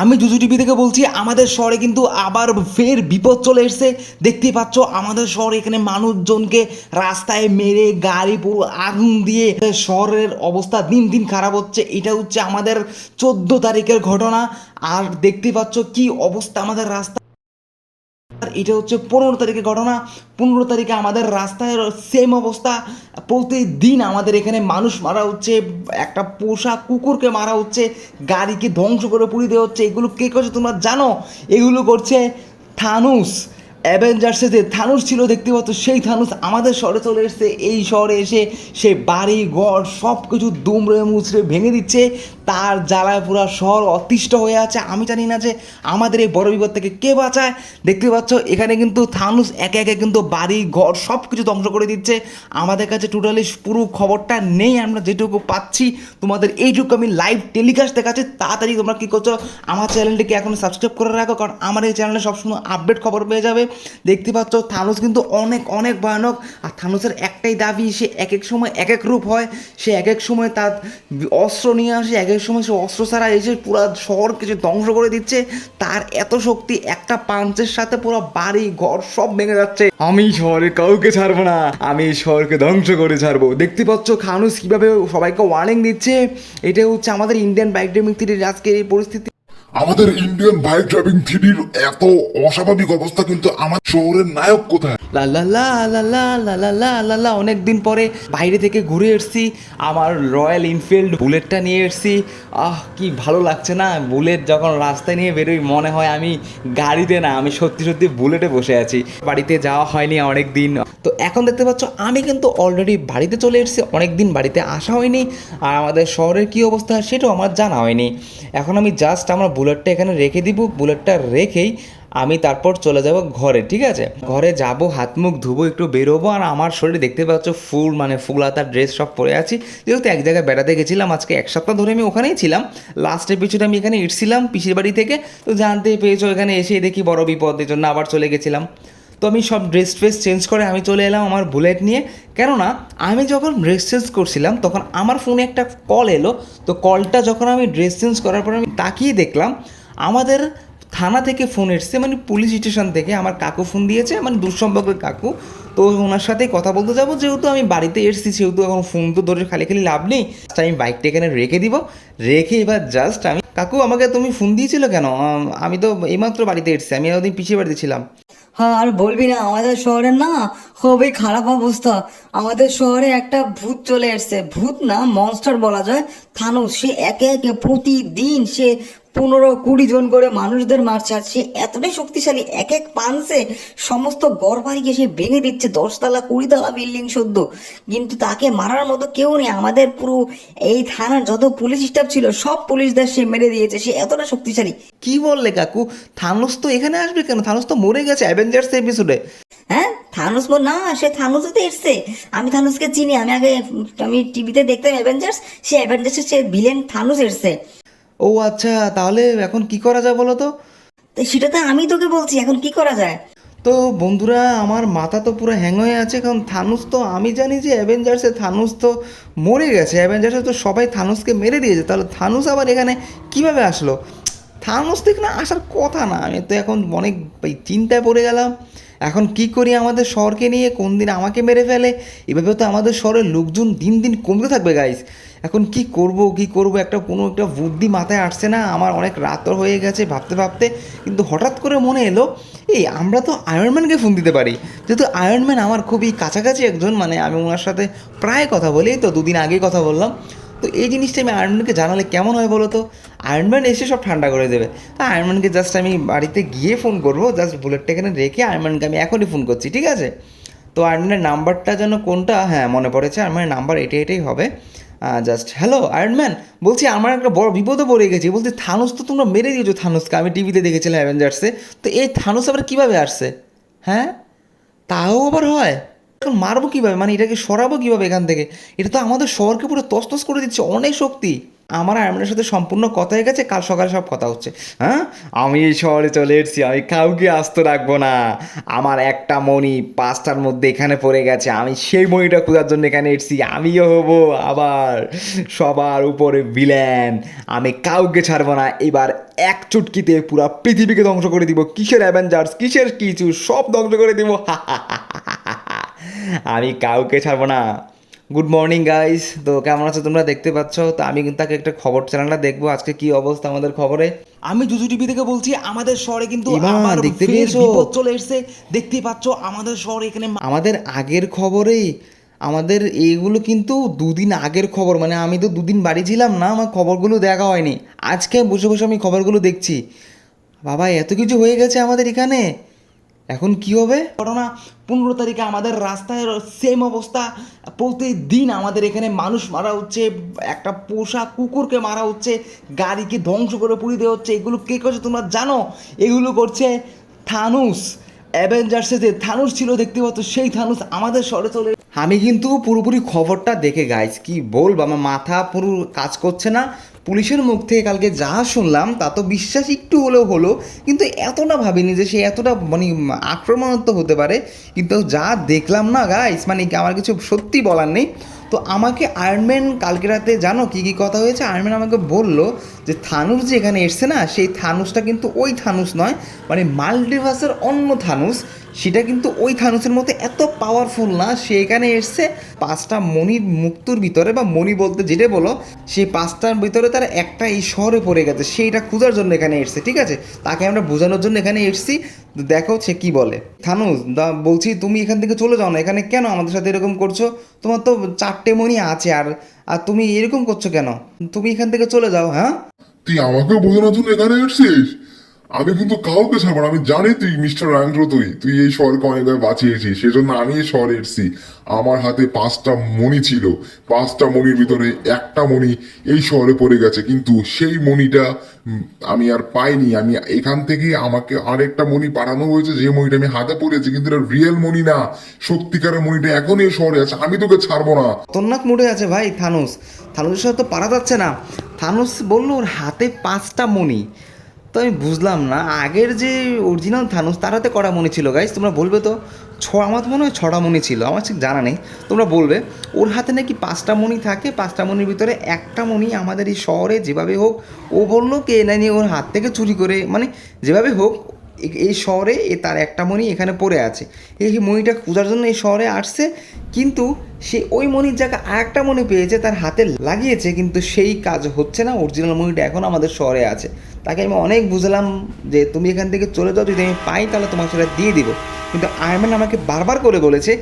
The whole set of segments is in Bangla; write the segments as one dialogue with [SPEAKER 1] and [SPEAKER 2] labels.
[SPEAKER 1] আমি জুজু টিভি থেকে বলছি, আমাদের শহরে কিন্তু আবার ফের বিপদ চলে এসছে। দেখতেই পাচ্ছ, আমাদের শহরে এখানে মানুষজনকে রাস্তায় মেরে গাড়ি পুরো আগুন দিয়ে শহরের অবস্থা দিন দিন খারাপ হচ্ছে। এটা হচ্ছে আমাদের চোদ্দ তারিখের ঘটনা। আর দেখতে পাচ্ছ কি অবস্থা আমাদের রাস্তা আর এটা হচ্ছে পনেরো তারিখের ঘটনা। পনেরো তারিখে আমাদের রাস্তায় সেম অবস্থা। প্রতিদিন আমাদের এখানে মানুষ মারা হচ্ছে, একটা পোষা কুকুরকে মারা হচ্ছে, গাড়িকে ধ্বংস করে পুড়িয়ে দেওয়া হচ্ছে। এগুলো কে করছে তোমরা জানো? এগুলো করছে থানুস, অ্যাভেঞ্জার্সে যে থানুস ছিল, দেখতে পাচ্ছ? সেই থানুস আমাদের শহরে চলে এসেছে। এই শহরে এসে সে বাড়ি, ঘর সব কিছু দুমড়ে মুচড়ে ভেঙে দিচ্ছে। তার জ্বালায় পুরো শহর অতিষ্ঠ হয়ে আছে। আমি জানি না যে আমাদের এই বড় বিপদ থেকে কে বাঁচায়। দেখতে পাচ্ছ, এখানে কিন্তু থানুস একে একে কিন্তু বাড়ি, ঘর সব কিছু ধ্বংস করে দিচ্ছে। আমাদের কাছে টোটালি পুরো খবরটা নেই, আমরা যেটুকু পাচ্ছি। তোমাদের এইটুকু আমি লাইভ টেলিকাস্ট দেখাচ্ছি। তাড়াতাড়ি তোমরা কী করছ, আমার চ্যানেলটিকে এখন সাবস্ক্রাইব করে রাখো, কারণ আমার এই চ্যানেলে সবসময় আপডেট খবর পেয়ে যাবে। দেখতে পাচ্ছ, থানুস কিন্তু অনেক অনেক ভয়ানক। আর থানুসের একটাই দাবি, সে এক এক সময় এক এক রূপ হয়। সে এক এক সময় তার অস্ত্র নিয়ে আসে, এক এক সময় সে অস্ত্র ছাড়া এসে পুরো শহর কিছু ধ্বংস করে দিচ্ছে, তার এত শক্তি, একটা পাঞ্চের সাথে পুরো বাড়ি, ঘর সব ভেঙে যাচ্ছে। আমি শহরে কাউকে ছাড়বো না, আমি এই শহরকে ধ্বংস করে ছাড়বো। দেখতে পাচ্ছ খানুস কীভাবে সবাইকে ওয়ার্নিং দিচ্ছে এটা হচ্ছে আমাদের ইন্ডিয়ান বাইক ডেমিক থ্রির আজকের এই পরিস্থিতি
[SPEAKER 2] আমাদের ইন্ডিয়ান বাইক ড্রাইভিং থ্রির এত অস্বাভাবিক অবস্থা কিন্তু আমার শহরের নায়ক কোথায়
[SPEAKER 1] অনেক দিন পরে বাইরে থেকে ঘুরে এসেছি আমার রয়্যাল এনফিল্ড বুলেটটা নিয়ে এসেছি আহ কি ভালো লাগছে না বুলেট যখন রাস্তায় নিয়ে বেরোই মনে হয় আমি গাড়িতে না আমি সত্যি সত্যি বুলেটে বসে আছি বাড়িতে যাওয়া হয়নি অনেক দিন তো এখন দেখতে পাচ্ছ আমি কিন্তু অলরেডি বাড়িতে চলে এসেছি অনেক দিন বাড়িতে আসা হয়নি আর আমাদের শহরের কী অবস্থা সেটাও আমার জানা হয়নি এখন আমি জাস্ট আমার বুলেটটা এখানে রেখে দিব, বুলেটটা রেখেই আমি তারপর চলে যাব ঘরে, ঠিক আছে? ঘরে যাব, হাত মুখ ধুবো, একটু বেরোবো, আর আমার শরীরে দেখতে পাচ্ছ ফুল মানে ফুল আতার ড্রেস সব পরে আছি। যেহেতু এক জায়গায় বেড়াতে গেছিলাম, আজকে এক সপ্তাহ ধরে আমি ওখানেই ছিলাম। লাস্ট এপিসোডে আমি এখানে ইটছিলাম পিসির বাড়ি থেকে। তো জানতে পেয়েছ এখানে এসে দেখি বড় বিপদের জন্য আবার চলে গেছিলাম। তো আমি সব ড্রেস ফ্রেস চেঞ্জ করে আমি চলে এলাম আমার বুলেট নিয়ে। কেননা, আমি যখন ড্রেস চেঞ্জ করছিলাম, তখন আমার ফোনে একটা কল এলো। তো কলটা যখন আমি ড্রেস চেঞ্জ করার পর আমি তাকিয়ে দেখলাম, আমাদের থানা থেকে ফোন এসছে মানে পুলিশ স্টেশন থেকে। আমার কাকু ফোন দিয়েছে মানে দুঃসম্পর্কের কাকু। তো ওনার সাথে কথা বলতে যাব। যেহেতু আমি বাড়িতে এসেছি, সেহেতু এখন ফোন তো ধরে খালি খালি লাভ নেই। আমি বাইকটা এখানে রেখে দিব। রেখে এবার জাস্ট আমি কাকু, আমাকে তুমি ফোন দিয়েছিল কেন? আমি তো এইমাত্র বাড়িতে এসেছি। আমি ওদিন পিছিয়ে বাড়িতে ছিলাম।
[SPEAKER 3] হ্যাঁ আর বলবি না, আমাদের শহরে না খুবই খারাপ অবস্থা। আমাদের শহরে একটা ভূত চলে এসছে। ভূত না মনস্টার বলা যায়। থানুস সে একে একে প্রতিদিন সে পনেরো কুড়ি জন করে মানুষদের মারছে আর সে এতটাই শক্তিশালী। এক এক পানসে সমস্ত গড় বাড়িকে সে ভেঙে দিচ্ছে। দশতলা কুড়িতলা বিল্ডিং সদ্য। কিন্তু তাকে মারার মতো কেউ নেই। আমাদের পুরো এই থানার যত পুলিশ স্টাফ ছিল সব পুলিশদের সে মেরে দিয়েছে। সে এতটা শক্তিশালী।
[SPEAKER 1] কি বললে কাকু? থানোস তো এখানে আসবে কেন? থানোস তো মরে গেছে অ্যাভেঞ্জার্স এপিসোডে
[SPEAKER 3] হ্যাঁ থানুস বল না সে থানুসও তো এসছে। আমি থানুসকে চিনি। আমি আগে আমি টিভিতে দেখতাম অ্যাভেঞ্জার্স সে অ্যাভেঞ্জার্সের সে ভিলেন থানুস এসছে।
[SPEAKER 1] ও আচ্ছা তাহলে এখন কি করা যায় বলো তো?
[SPEAKER 3] তো সেটা তো আমি তোকে বলছি এখন কি করা যায়?
[SPEAKER 1] তো বন্ধুরা আমার মাথা তো পুরো হ্যাং হয়ে আছে কারণ থানুস তো আমি জানি যে অ্যাভেঞ্জার্সে থানুস তো মরে গেছে অ্যাভেঞ্জার্সে তো সবাই থানুসকে মেরে দিয়েছে তাহলে থানুস আবার এখানে কীভাবে আসলো? থানুস তো না আসার কথা না আমি তো এখন অনেক চিন্তায় পড়ে গেলাম। এখন কি করি আমাদের শহরকে নিয়ে? কোন দিন আমাকে মেরে ফেলে? এভাবে তো আমাদের শহরের লোকজন দিন দিন কমতে থাকবে গাইস এখন কি করব কি করব? একটা কোনো একটা বুদ্ধি মাথায় আসছে না? আমার অনেক রাত হয়ে গেছে ভাবতে ভাবতে। কিন্তু হঠাৎ করে মনে এলো, এই, আমরা তো আয়রনম্যানকে ফোন দিতে পারি। যেহেতু আয়রনম্যান আমার খুবই কাছাকাছি একজন মানে আমি ওনার সাথে প্রায় কথা বলি, তো দুদিন আগেই কথা বললাম। তো এই জিনিসটা আমি আয়রনম্যানকে জানালে কেমন হয় বলো তো? আয়রনম্যান এসে সব ঠান্ডা করে দেবে। তা আয়রনম্যানকে জাস্ট আমি বাড়িতে গিয়ে ফোন করব জাস্ট বুলেটটা এখানে রেখে আয়রনম্যানকে আমি এখনই ফোন করছি, ঠিক আছে? তো আয়রনম্যানের নাম্বারটা যেন কোনটা? হ্যাঁ মনে পড়েছে আয়রনম্যানের নাম্বার এটাই এটাই হবে। জাস্ট হ্যালো আয়রনম্যান বলছি আমার একটা বড় বিপদে পড়ে গেছি। বলছি, থানুস তো তোমরা মেরে দিয়েছ থানুসকে। আমি টিভিতে দেখেছিলাম অ্যাভেঞ্জার্সে তো এই থানুস আবার কীভাবে আসছে? হ্যাঁ? তাও আবার হয়?
[SPEAKER 4] মারবো কীভাবে? মানে এটাকে সরাবো কীভাবে এখান থেকে? এটা তো আমাদের শহরকে পুরো তসতস করে দিচ্ছে, অনেক শক্তি। আমার আয়রনের সাথে সম্পূর্ণ কথা হয়ে গেছে, কাল সকালে সব কথা হচ্ছে। হ্যাঁ? আমি এই শহরে চলে এসেছি, আমি কাউকে আস্ত রাখব না। আমার একটা মণি পাঁচটার মধ্যে এখানে পড়ে গেছে, আমি সেই মণিটা খোঁজার জন্য এখানে এসেছি, আমিও হব আবার সবার উপরে ভিলেন আমি কাউকে ছাড়বো না, এবার এক চুটকিতে পুরো পৃথিবীকে ধ্বংস করে দিব, কিসের অ্যাভেঞ্জার্স কিসের কিছু, সব ধ্বংস করে দিব। আমি কাউকে ছাড়বো না। গুড মর্নিং গাইস তো কেমন আছো তোমরা? দেখতে পাচ্ছ? তো আমি কিন্তু তাকে একটা খবর চ্যানেলটা দেখব। আজকে কি অবস্থা আমাদের খবরে? আমি জুজু টিভি থেকে বলছি আমাদের শহরে কিন্তু আবার
[SPEAKER 1] দেখতে পেয়েছ?
[SPEAKER 4] চলে এসেছে। দেখতেই পাচ্ছ আমাদের শহরে এখানে
[SPEAKER 1] আমাদের আগের খবরেই আমাদের এইগুলো কিন্তু দুদিন আগের খবর। মানে আমি তো দুদিন বাড়ি ছিলাম না আমার খবরগুলো দেখা হয়নি। আজকে বসে বসে আমি খবরগুলো দেখছি। বাবা এত কিছু হয়ে গেছে আমাদের এখানে? এখন কি হবে?
[SPEAKER 4] ঘটনা পনেরো তারিখে আমাদের রাস্তায় সেম অবস্থা। প্রতিদিন আমাদের এখানে মানুষ মারা হচ্ছে, একটা পোষা কুকুরকে মারা হচ্ছে, গাড়িকে ধ্বংস করে পুড়িয়ে দেওয়া হচ্ছে। এগুলো কে করছে তোমরা জানো? এগুলো করছে থানুস, অ্যাভেঞ্জার্সে যে থানুস ছিল, দেখতে পাচ্ছ, সেই থানুস আমাদের শহরে চলে
[SPEAKER 1] আমি কিন্তু পুরোপুরি খবরটা দেখে গাইস কি বলব? আমার মাথা পুরো কাজ করছে না। পুলিশের মুখ থেকে কালকে যা শুনলাম, তা তো বিশ্বাস একটু হলেও হলো, কিন্তু এতটা ভাবিনি যে সে এতটা মানে আক্রমণাত্মক হতে পারে। কিন্তু যা দেখলাম না গাইস মানে আমার কিছু সত্যি বলার নেই। তো আমাকে আয়রনম্যান কালকে রাতে জানো কী কী কথা হয়েছে? আয়রনম্যান আমাকে বলল যে থানুস যে এখানে এসছে না, সেই থানুসটা কিন্তু ওই থানুস নয় মানে মাল্টিভার্সের অন্য থানুস। সেটা কিন্তু ওই থানুসের মধ্যে এত পাওয়ারফুল না, সে এখানে এসছে। পাঁচটা মণির মুক্তুর ভিতরে, বা মণি বলতে যেটা বলো, সেই পাঁচটার ভিতরে তার একটা এই শহরে পড়ে গেছে। সেইটা খোঁজার জন্য এখানে এসছে, ঠিক আছে? তাকে আমরা বোঝানোর জন্য এখানে এসছি। দেখো সে কি বলে। থানুস, দা, বলছি তুমি এখান থেকে চলে যাও না, এখানে কেন আমাদের সাথে এরকম করছ? তোমার তো চারটে মণি আছে, আর আর তুমি এরকম করছ কেন? তুমি এখান থেকে চলে যাও হ্যাঁ?
[SPEAKER 2] তুই আমাকে বোঝানোর জন্য এখানে এসছিস? আমি কিন্তু কাউকে ছাড়বো না। আমি জানি তুই মিস্টার র্যাঙ্গ্রো তুই তুই এই শহরকে অনেকভাবে বাঁচিয়েছিস, সেজন্য আমি এই শহরে এসেছি। আমার হাতে পাঁচটা মণি ছিল। পাঁচটা মণির ভিতরে একটা মণি এই শহরে পড়ে গেছে। কিন্তু সেই মণিটা আমি আর পাইনি। আমি এখান থেকে আমাকে আরেকটা মণি পাঠানো হয়েছে। যে মণিটা আমি হাতে পড়েছি, কিন্তু এটা রিয়েল মণি না। সত্যিকারের মণিটা এখন এই শহরে আছে। আমি তোকে ছাড়বো না।
[SPEAKER 1] খতরনাক মুডে আছে ভাই থানুস। থানুসের সাথে তো পারা যাচ্ছে না। থানুস বলল ওর হাতে পাঁচটা মণি। তো আমি বুঝলাম না। আগের যে অরিজিনাল থানুস তার হাতে কড়া মনে ছিল গাইস তোমরা বলবে তো? ছ, আমার তো মনে হয় ছটা মণি ছিল, আমার ঠিক জানা নেই। তোমরা বলবে, ওর হাতে নাকি পাঁচটা মনি থাকে, পাঁচটা মনির ভিতরে একটা মনি আমাদের এই শহরে যেভাবে হোক, ও বলল কে না নিয়ে ওর হাত থেকে চুরি করে মানে যেভাবে হোক এই শহরে এ তার একটা মণি এখানে পড়ে আছে। এই মণিটা খোঁজার জন্য এই শহরে আসছে, কিন্তু সে ওই মণির জায়গায় আরেকটা মণি পেয়েছে, তার হাতে লাগিয়েছে, কিন্তু সেই কাজ হচ্ছে না। অরিজিনাল মণিটা এখন আমাদের শহরে আছে। তাকে আমি অনেক বুঝলাম যে তুমি এখান থেকে চলে যাও, যদি আমি পাই তাহলে তোমার সেটা দিয়ে দিব। কিন্তু আয়রম্যান আমাকে বারবার করে বলেছে,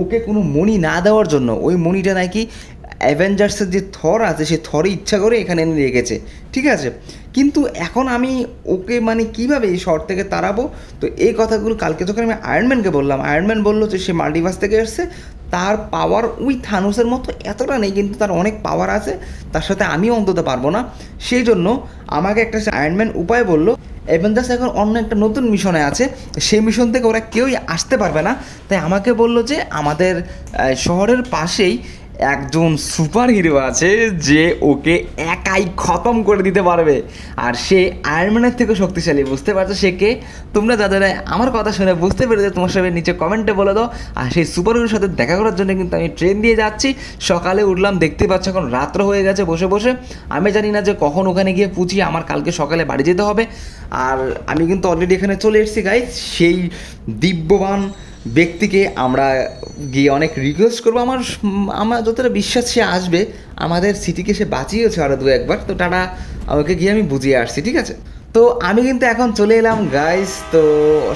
[SPEAKER 1] ওকে কোনো মণি না দেওয়ার জন্য। ওই মণিটা নাকি অ্যাভেঞ্জার্সের যে থর আছে, সে থরে ইচ্ছা করে এখানে এনে রেখেছে। ঠিক আছে? কিন্তু এখন আমি ওকে মানে কীভাবে এই শহর থেকে তাড়াবো? তো এই কথাগুলো কালকে যখন আমি আয়রনম্যানকে বললাম আয়রনম্যান বলল যে সে মাল্টিভার্স থেকে এসছে, তার পাওয়ার উই থানুসের মতো এতটা নেই, কিন্তু তার অনেক পাওয়ার আছে, তার সাথে আমিও অন্তত পারব না। সেই জন্য আমাকে একটা আয়রনম্যান উপায় বলল অ্যাভেঞ্জার্স এখন অন্য একটা নতুন মিশনে আছে, সেই মিশন থেকে ওরা কেউই আসতে পারবে না। তাই আমাকে বলল যে আমাদের শহরের পাশেই একজন সুপার হিরো আছে যে ওকে একাই খতম করে দিতে পারবে। আর সে আয়রম্যানের থেকে শক্তিশালী, বুঝতে পারছ? সে কে? তোমরা যাদের আমার কথা শুনে বুঝতে পেরেছ, তোমার সবাই নিচে কমেন্টে বলে দাও। আর সেই সুপার হিরোর সাথে দেখা করার জন্য কিন্তু আমি ট্রেন দিয়ে যাচ্ছি। সকালে উঠলাম, দেখতে পাচ্ছ এখন রাত্র হয়ে গেছে বসে বসে। আমি জানি না যে কখন ওখানে গিয়ে পুছি আমার কালকে সকালে বাড়ি যেতে হবে। আর আমি কিন্তু অলরেডি এখানে চলে এসেছি গাইজ সেই দিব্যবান ব্যক্তিকে আমরা গিয়ে অনেক রিকোয়েস্ট করব। আমার আমার যতটা বিশ্বাস সে আসবে, আমাদের সিটিকে সে বাঁচিয়েছে আরও দু একবার। তো টাটা ওকে গিয়ে আমি বুঝিয়ে আসছি, ঠিক আছে? তো আমি কিন্তু এখন চলে এলাম গাইস তো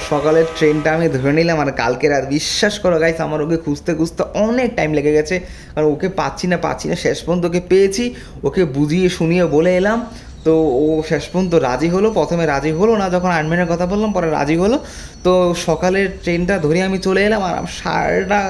[SPEAKER 1] সকালের ট্রেনটা আমি ধরে নিলাম। আর কালকে রাত বিশ্বাস করো গাইস আমার ওকে খুঁজতে খুঁজতে অনেক টাইম লেগে গেছে। কারণ ওকে পাচ্ছি না পাচ্ছি না, শেষ পর্যন্ত ওকে পেয়েছি। ওকে বুঝিয়ে শুনিয়ে বলে এলাম। তো ও শেষ পর্যন্ত রাজি হলো, প্রথমে রাজি হলো না, যখন আর্মিনের কথা বললাম, পরে রাজি হলো। তো সকালের ট্রেনটা ধরে আমি চলে এলাম, আর সারাটা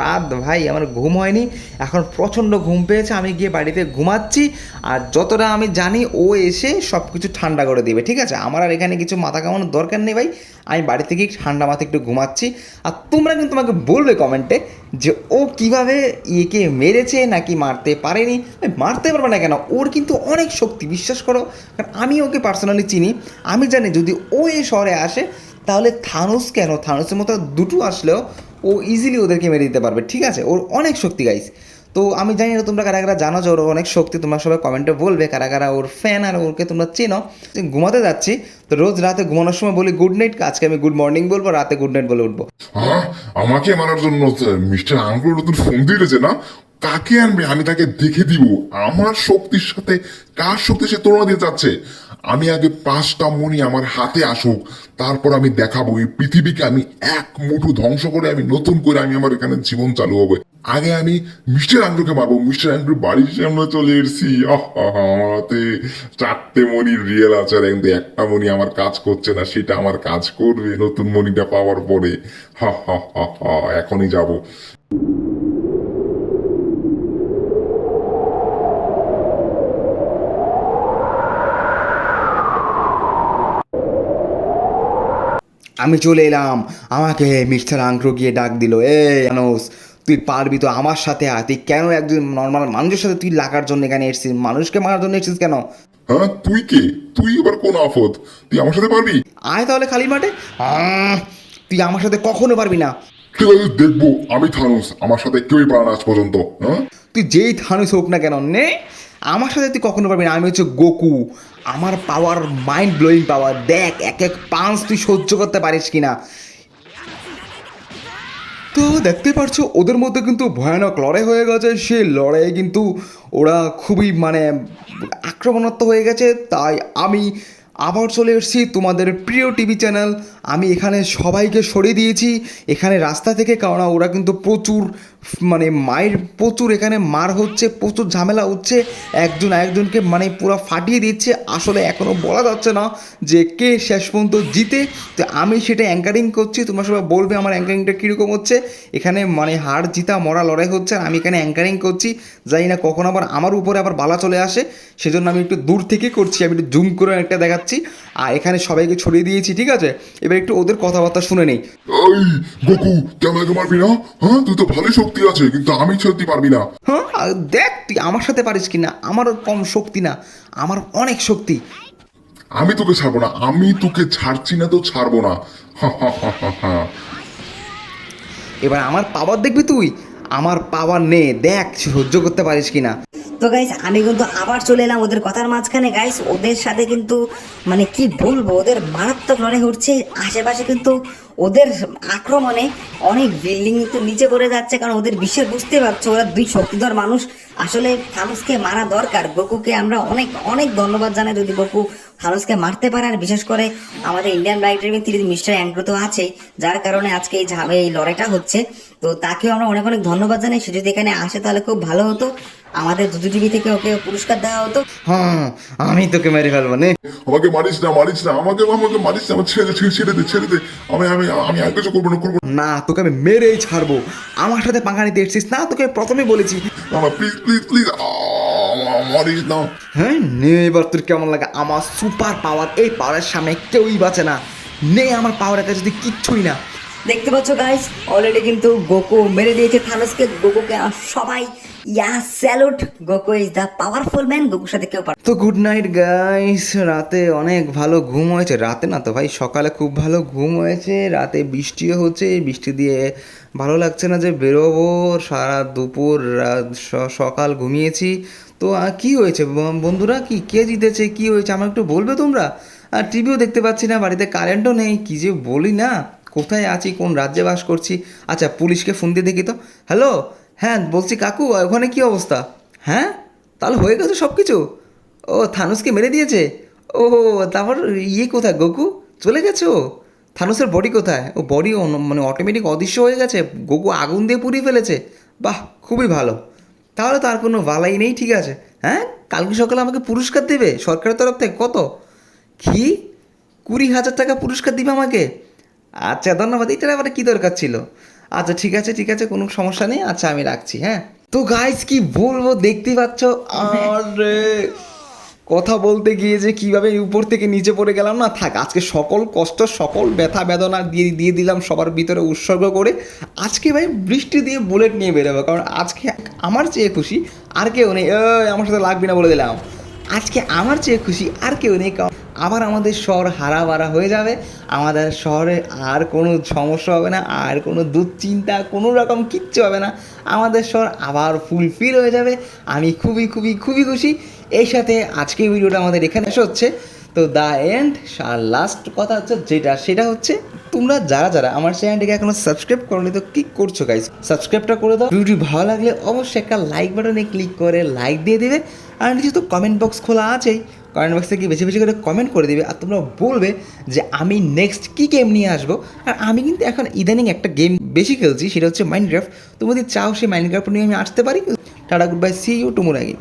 [SPEAKER 1] রাত ভাই আমার ঘুম হয়নি, এখন প্রচণ্ড ঘুম পেয়েছে, আমি গিয়ে বাড়িতে ঘুমাচ্ছি, আর যতটা আমি জানি ও এসে সব কিছু ঠান্ডা করে দেবে, ঠিক আছে? আমার আর এখানে কিছু মাথা কামানোর দরকার নেই ভাই আমি বাড়ি থেকে ঠান্ডা মাথায় একটু ঘুমাচ্ছি। আর তোমরা কিন্তু আমাকে বলবে কমেন্টে যে ও কীভাবে ইয়েকে মেরেছে নাকি মারতে পারেনি। মারতে পারবে না কেন? ওর কিন্তু অনেক শক্তি, বিশ্বাস করো। কারণ আমি ওকে পার্সোনালি চিনি। আমি জানি যদি ও এই শহরে আসে, তাহলে থানুস কেন? থানুসের মতো দুটো আসলেও ও ইজিলি ওদেরকে মেরে দিতে পারবে। ঠিক আছে? ওর অনেক শক্তি গাইস তো আমি জানি না তোমরা কারাগারা কারা জানো যে ওর অনেক শক্তি, তোমরা সবাই কমেন্টে বলবে কারাগারা কারা ওর ফ্যান আর ওরকে তোমরা চেনো। ঘুমাতে যাচ্ছি, তো রোজ রাতে ঘুমানোর সময় বলি গুড নাইট আজকে আমি গুড মর্নিং বলব, রাতে গুড নাইট বলে উঠবো।
[SPEAKER 2] হ্যাঁ? আমাকে মারার জন্য মিস্টার আঙ্গুল নতুন ফোন দিয়েছে না? কাকে আনবে? আমি তাকে দেখে দিব। আমার শক্তির সাথে কার শক্তি সে তুলনা দিতে চাচ্ছে আমি আগে পাঁচটা মণি আমার হাতে আসুক, তারপর আমি দেখাবো এই পৃথিবীকে আমি এক মুঠো ধ্বংস করে আমি নতুন করে আমি আমার এখানে জীবন চালু হবে। আগে আমি মিস্টার আঙ্গুকে মারবো। মিস্টার আঙ্গুর বাড়ির সামনে চলে এসেছি। আমার হাতে চারটে মণির রিয়েল আছে। আর কিন্তু একটা মণি আমার কাজ করছে না, সেটা আমার কাজ করবে নতুন মণিটা পাওয়ার পরে। হা হা হা হা, এখনই যাব।
[SPEAKER 1] আমি চলে এলাম। আমাকে মিস্টার আংক্রো গিয়ে ডাক দিল এ মানুষ তুই পারবি তো আমার সাথে আয়। তুই কেন একজন নর্মাল মানুষের সাথে তুই লাগার জন্য এখানে এসেছিস? মানুষকে মারার জন্য এসেছিস কেন?
[SPEAKER 2] হ্যাঁ তুই কে? তুই এবার কোন আফত? তুই আমার সাথে পারবি?
[SPEAKER 1] আয় তাহলে খালি মাঠে। তুই আমার সাথে কখনো পারবি না।
[SPEAKER 2] ঠিক আছে দেখব। আমি থানুস আমার সাথে কেউই পারে না আজ পর্যন্ত হ্যাঁ?
[SPEAKER 1] তুই যেই থানুস হোক না কেন নে। আমার সাথে তুই কখনো পারবি না। আমি হচ্ছে গোকু। আমার পাওয়ার মাইন্ড ব্লোয়িং পাওয়ার দেখ, এক এক পাঁচ তুই সহ্য করতে পারিস কিনা। তো দেখতে পারছ, ওদের মধ্যে কিন্তু ভয়ানক লড়াই হয়ে গেছে। সে লড়াইয়ে কিন্তু ওরা খুবই মানে আক্রমণাত্মক হয়ে গেছে। তাই আমি আবার চলে এসেছি তোমাদের প্রিয় টিভি চ্যানেল আমি এখানে সবাইকে সরিয়ে দিয়েছি। এখানে রাস্তা থেকে, কারণ ওরা কিন্তু প্রচুর মানে মায়ের প্রচুর এখানে মার হচ্ছে, প্রচুর ঝামেলা হচ্ছে। একজন আরেকজনকে মানে পুরো ফাটিয়ে দিচ্ছে। আসলে এখনও বলা যাচ্ছে না যে কে শেষ পর্যন্ত জিতে। তো আমি সেটা অ্যাঙ্কারিং করছি। তোমরা সবাই বলবে আমার অ্যাঙ্কারিংটা কীরকম হচ্ছে। এখানে মানে হার জিতা, মরা, লড়াই হচ্ছে। আর আমি এখানে অ্যাঙ্কারিং করছি। জানি না কখন আবার আমার উপরে আবার বালা চলে আসে। সেজন্য আমি একটু দূর থেকে করছি। আমি একটু জুম করে একটা দেখাচ্ছি। আর এখানে সবাইকে ছড়িয়ে দিয়েছি, ঠিক আছে? এবার একটু ওদের কথাবার্তা শুনে নেই।
[SPEAKER 2] এই গোকু কেন মারবি না? হ্যাঁ তুই তো শক্তি আছে কিন্তু আমি সত্যি পারবি না।
[SPEAKER 1] হ্যাঁ দেখ তুই আমার সাথে পারিস কি না আমার কম শক্তি না আমার অনেক শক্তি।
[SPEAKER 2] আমি তোকে ছাড়বো না আমি তোকে ছাড়ছি না তো ছাড়বো না।
[SPEAKER 1] এবার আমার পাওয়ার দেখবি তুই? আমার পাওয়ার নে দেখ সহ্য করতে পারিস কি না
[SPEAKER 3] তো গাইস আমি কিন্তু আবার চলে এলাম ওদের কথার মাঝখানে। গাইস ওদের সাথে কিন্তু মানে কি বলব, ওদের মারাত্মক লড়াই হচ্ছে। আশেপাশে কিন্তু ওদের আক্রমণে অনেক বিল্ডিং কিন্তু নিচে পড়ে যাচ্ছে, কারণ ওদের বিশ্বের বুঝতে পারছ, ওরা দুই শক্তিধর মানুষ। আসলে থানুসকে মারা দরকার। গোকুকে আমরা অনেক অনেক ধন্যবাদ জানাই। যদি গোকু থানুসকে মারতে পারে, আর বিশেষ করে আমাদের ইন্ডিয়ান রাইটার তিনি মিস্টার অ্যাঙ্গ্রো তো আছে, যার কারণে আজকে এই এই লড়াইটা হচ্ছে। তো তাকেও আমরা অনেক অনেক ধন্যবাদ জানাই। সে যদি এখানে আসে, তাহলে খুব ভালো হতো। আমাদের দুদু টিভি থেকে ওকে পুরস্কার দেওয়া হতো।
[SPEAKER 1] হ্যাঁ আমি তোকে মেরে ফেলব নে।
[SPEAKER 2] আমাকে মারিস না মারিস না আমাকে আমাকে মারিস না আমার ছেড়ে দে, ছেড়ে ছেড়ে দে ছেড়ে দে। আমি আমি আমি আর কিছু করব না করব না।
[SPEAKER 1] না তোকে আমি মেরেই ছাড়বো। আমার সাথে পাঙ্গা নিতে এসছিস না? তোকে প্রথমে বলেছি।
[SPEAKER 2] না না প্লিজ প্লিজ প্লিজ মারিস না।
[SPEAKER 1] হ্যাঁ নে এবার তোর কেমন লাগে? আমার সুপার পাওয়ার এই পাওয়ারের সামনে কেউই বাঁচে না। নে আমার পাওয়ারের কাছে যদি কিচ্ছুই না।
[SPEAKER 3] দেখতে পাচ্ছ গাইস অলরেডি কিন্তু গোকু মেরে দিয়েছে থানোসকে। গোকুকে সবাই, yeah salute Goku is the powerful man গোকুর সাথে কেউ পারে
[SPEAKER 1] তো গুড নাইট গাইস রাতে অনেক ভালো ঘুম হয়েছে। রাতে না তো ভাই, সকালে খুব ভালো ঘুম হয়েছে। রাতে বৃষ্টিও হচ্ছে। বৃষ্টি দিয়ে ভালো লাগছে না যে বেরোবো। সারা দুপুর সকাল ঘুমিয়েছি। তো কি হয়েছে? বন্ধুরা, কি, কে জিতেছে? কি হয়েছে? আমার একটু বলবে তোমরা? আর টিভিও দেখতে পাচ্ছি না, বাড়িতে কারেন্টও নেই। কি যে বলি না? কোথায় আছি, কোন রাজ্যে বাস করছি? আচ্ছা পুলিশকে ফোন দিয়ে দেখি তো। হ্যালো? হ্যাঁ বলছি কাকু, ওখানে কি অবস্থা? হ্যাঁ? তাহলে হয়ে গেছে সব কিছু ও, থানুসকে মেরে দিয়েছে? ও তারপর ইয়ে কোথায় গোকু? চলে গেছে? থানুসের বডি কোথায়? ও বডি মানে অটোমেটিক অদৃশ্য হয়ে গেছে। গোকু আগুন দিয়ে পুড়িয়ে ফেলেছে। বাহ, খুবই ভালো। তাহলে তো আর কোনো বালাই নেই, ঠিক আছে। হ্যাঁ? কালকে সকালে আমাকে পুরস্কার দেবে সরকারের তরফ থেকে, কত? কি? কুড়ি হাজার টাকা পুরস্কার দিবে আমাকে? আচ্ছা ধন্যবাদ। এটার আবার কী দরকার ছিল? আচ্ছা ঠিক আছে ঠিক আছে, কোনো সমস্যা নেই। আচ্ছা আমি রাখছি হ্যাঁ? তো গাইস কি বলব দেখতেই পাচ্ছ? আরে, কথা বলতে গিয়ে যে কীভাবে উপর থেকে নিচে পড়ে গেলাম না, থাক, আজকে সকল কষ্ট, সকল ব্যথা, বেদনা দিয়ে দিয়ে দিলাম, সবার ভিতরে উৎসর্গ করে। আজকে ভাই বৃষ্টি দিয়ে বুলেট নিয়ে বেরোবো, কারণ আজকে আমার চেয়ে খুশি, আর কেউ নেই। আমার সাথে লাগবি না বলে দিলাম। আজকে আমার চেয়ে খুশি আর কেউ নেই আবার আমাদের শহর হারা বারা হয়ে যাবে। আমাদের শহরে আর কোনো সমস্যা হবে না, আর কোনো দুশ্চিন্তা, কোনো রকম কিচ্ছু হবে না। আমাদের শহর আবার ফুলফিল হয়ে যাবে। আমি খুবই খুবই খুবই খুশি। এই সাথে আজকে ভিডিওটা আমাদের এখানে এসে হচ্ছে। তো দ্য এন্ড আর লাস্ট কথা হচ্ছে যেটা, সেটা হচ্ছে তোমরা যারা যারা আমার চ্যানেলটিকে এখনও সাবস্ক্রাইব করনি, তো কি করছ গাইজ সাবস্ক্রাইবটা করে দাও। ভিডিওটি ভালো লাগলে অবশ্যই একটা লাইক বাটনে ক্লিক করে লাইক দিয়ে দিবে। আর নিচে তো কমেন্ট বক্স খোলা আছেই। কমেন্ট বক্সে কি বেশি বেশি করে কমেন্ট করে দিবে। আর তোমরা বলবে যে আমি নেক্সট কী গেম নিয়ে আসব? আর আমি কিন্তু এখন ইদানিং একটা গেম বেশি খেলছি, সেটা হচ্ছে মাইন্ডক্রাফট তুমি যদি চাও সেই মাইন্ডক্রাফট নিয়ে আমি আসতে পারি? Tata good bye see you tomorrow আগে